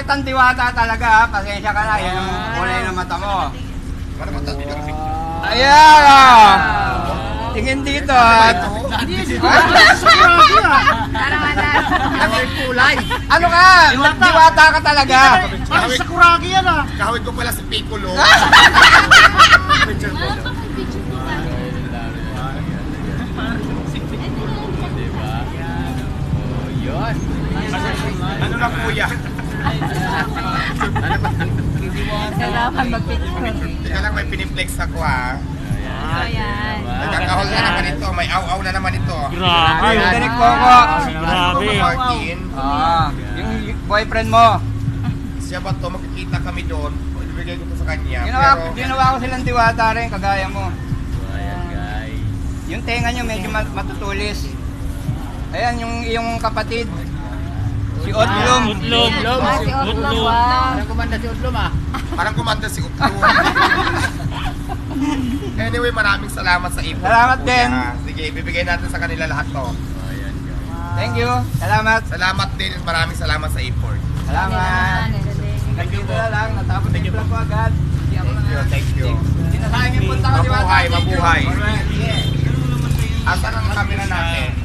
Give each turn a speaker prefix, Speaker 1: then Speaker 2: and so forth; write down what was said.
Speaker 1: kitang diwata talaga ha. Pasensya ka na. Yan ang kulay ng mata mo.
Speaker 2: Para.
Speaker 1: Ayan ah. Tingin dito ha.
Speaker 2: Ano yung kulay?
Speaker 1: Ano ka? Diwata ka talaga.
Speaker 3: Parang sa kuragi yan ah.
Speaker 2: Kahawig ko pala si Piccolo. Ano na kuya?
Speaker 4: Kailangan mag-picture.
Speaker 2: Teka lang may piniplex ako ah.
Speaker 4: So, yan.
Speaker 2: Nagkakahol na naman ito. May aw-aw na naman ito.
Speaker 3: Grabe.
Speaker 1: Ay, Derek Coco.
Speaker 3: Grabe.
Speaker 2: Martin.
Speaker 1: Ah, yung boyfriend mo.
Speaker 2: Siya ba to? Makikita kami doon. Ibigay ko to sa kanya.
Speaker 1: Ginawa,
Speaker 2: Pero
Speaker 1: ginawa ko silang diwata rin, kagaya mo. Yung tenga nyo medyo mat- matutulis. Ayan, yung yung kapatid. Si Otlum.
Speaker 3: Utlom.
Speaker 4: Ah, si Otlong, wow.
Speaker 2: parang kumanda si Utlo. anyway, maraming salamat sa ipon.
Speaker 1: Salamat
Speaker 2: Kuya.
Speaker 1: din.
Speaker 2: Sige, ibibigay natin sa kanila lahat to.
Speaker 1: Thank you. Salamat.
Speaker 2: Salamat din. Maraming salamat sa import.
Speaker 1: Salamat. Nandito na lang, natapos yung vlog ko agad.
Speaker 2: Thank you, thank you.
Speaker 1: Sinasayang yung punta ko.
Speaker 2: Mabuhay,
Speaker 1: Thank you.
Speaker 2: mabuhay. Asan ang camera natin?